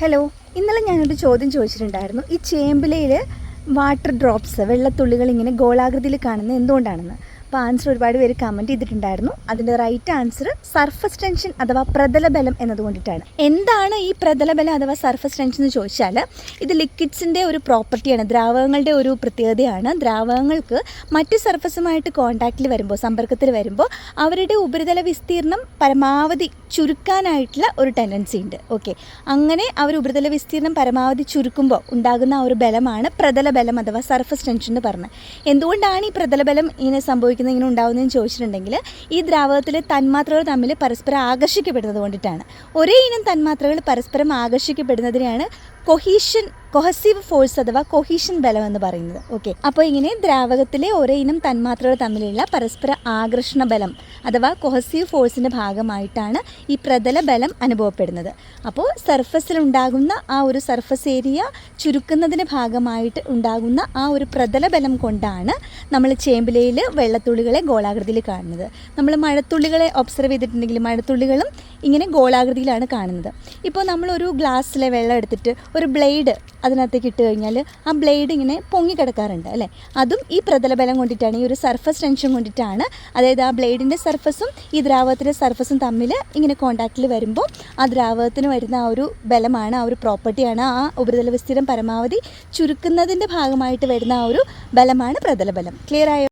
Hello ഇന്നലെ ഞാനൊരു ചോദ്യം ചോദിച്ചിട്ടുണ്ടായിരുന്നു. ഈ ചേമ്പിലയിൽ വാട്ടർ ഡ്രോപ്സ് വെള്ളത്തുള്ളികൾ ഇങ്ങനെ ഗോളാകൃതിയിൽ കാണുന്നത് എന്തുകൊണ്ടാണെന്ന്. അപ്പോൾ ആൻസർ ഒരുപാട് പേര് കമന്റ് ചെയ്തിട്ടുണ്ടായിരുന്നു. അതിന്റെ റൈറ്റ് ആൻസർ സർഫസ് ടെൻഷൻ അഥവാ പ്രതലബലം എന്നതുകൊണ്ടിട്ടാണ് എന്താണ് ഈ പ്രതലബലം അഥവാ സർഫസ് ടെൻഷൻ എന്ന് ചോദിച്ചാൽ ഇത് ലിക്വിഡ്സിന്റെ ഒരു പ്രോപ്പർട്ടിയാണ് ദ്രാവകങ്ങളുടെ ഒരു പ്രത്യേകതയാണ്. ദ്രാവകങ്ങൾക്ക് മറ്റ് സർഫസുമായിട്ട് കോൺടാക്റ്റിൽ വരുമ്പോൾ സമ്പർക്കത്തിൽ വരുമ്പോൾ അവരുടെ ഉപരിതല വിസ്തീർണം പരമാവധി ചുരുക്കാനായിട്ടുള്ള ഒരു ടെൻഡൻസി ഉണ്ട്. ഓക്കെ അങ്ങനെ അവർ ഉപരിതല വിസ്തീർണം പരമാവധി ചുരുക്കുമ്പോൾ ഉണ്ടാകുന്ന ആ ഒരു ബലമാണ് പ്രതലബലം അഥവാ സർഫസ് ടെൻഷൻ എന്ന് പറഞ്ഞത് എന്തുകൊണ്ടാണ് ഈ പ്രതലബലം ഇങ്ങനെ സംഭവിക്കുന്നത്? ഇങ്ങനെ ഉണ്ടാകുന്നതെന്ന് ചോദിച്ചിട്ടുണ്ടെങ്കിൽ ഈ ദ്രാവകത്തിലെ തന്മാത്രകൾ തമ്മിൽ പരസ്പരം ആകർഷിക്കപ്പെടുന്നത് കൊണ്ടിട്ടാണ്. ഒരേ ഇനം തന്മാത്രകൾ പരസ്പരം ആകർഷിക്കപ്പെടുന്നതിനെയാണ് കൊഹീഷൻ കൊഹസീവ് ഫോഴ്സ് അഥവാ കൊഹീഷൻ ബലം എന്ന് പറയുന്നത്. ഓക്കെ അപ്പോൾ ഇങ്ങനെ ദ്രാവകത്തിലെ ഒരേ ഇനം തന്മാത്രകൾ തമ്മിലുള്ള പരസ്പര ആകർഷണ ബലം അഥവാ കൊഹസീവ് ഫോഴ്സിന്റെ ഭാഗമായിട്ടാണ് ഈ പ്രതല ബലം അനുഭവപ്പെടുന്നത്. അപ്പോൾ സർഫസിൽ ഉണ്ടാകുന്ന ആ ഒരു സർഫസ് ഏരിയ ചുരുക്കുന്നതിന്റെ ഭാഗമായിട്ട് ഉണ്ടാകുന്ന ആ ഒരു പ്രതല ബലം കൊണ്ടാണ് നമ്മൾ ചേമ്പിലയിൽ വെള്ളത്തുള്ളികളെ ഗോളാകൃതിയിൽ കാണുന്നത്. നമ്മൾ മഴത്തുള്ളികളെ ഒബ്സർവ് ചെയ്തിട്ടുണ്ടെങ്കിൽ മഴത്തുള്ളികളും ഇങ്ങനെ ഗോളാകൃതിയിലാണ് കാണുന്നത്. ഇപ്പോൾ നമ്മളൊരു ഗ്ലാസ്സിലെ വെള്ളം എടുത്തിട്ട് ഒരു ബ്ലേഡ് അതിനകത്തേക്ക് ഇട്ട് കഴിഞ്ഞാൽ ആ ബ്ലേഡ് ഇങ്ങനെ പൊങ്ങി കിടക്കാറുണ്ട് അല്ലേ? അതും ഈ പ്രതലബലം കൊണ്ടിട്ടാണ് ഈ ഒരു സർഫസ് ടെൻഷൻ കൊണ്ടിട്ടാണ്. അതായത് ആ ബ്ലേഡിന്റെ സർഫസും ഈ ദ്രാവകത്തിന്റെ സർഫസും തമ്മിൽ ഇങ്ങനെ കോണ്ടാക്റ്റിൽ വരുമ്പോൾ ആ ദ്രാവകത്തിന് വരുന്ന ആ ഒരു ബലമാണ് ആ ഒരു പ്രോപ്പർട്ടിയാണ് ആ ഉപരിതല വിസ്തീർണം പരമാവധി ചുരുക്കുന്നതിന്റെ ഭാഗമായിട്ട് വരുന്ന ആ ഒരു ബലമാണ് പ്രതലബലം. ക്ലിയർ ആയോ?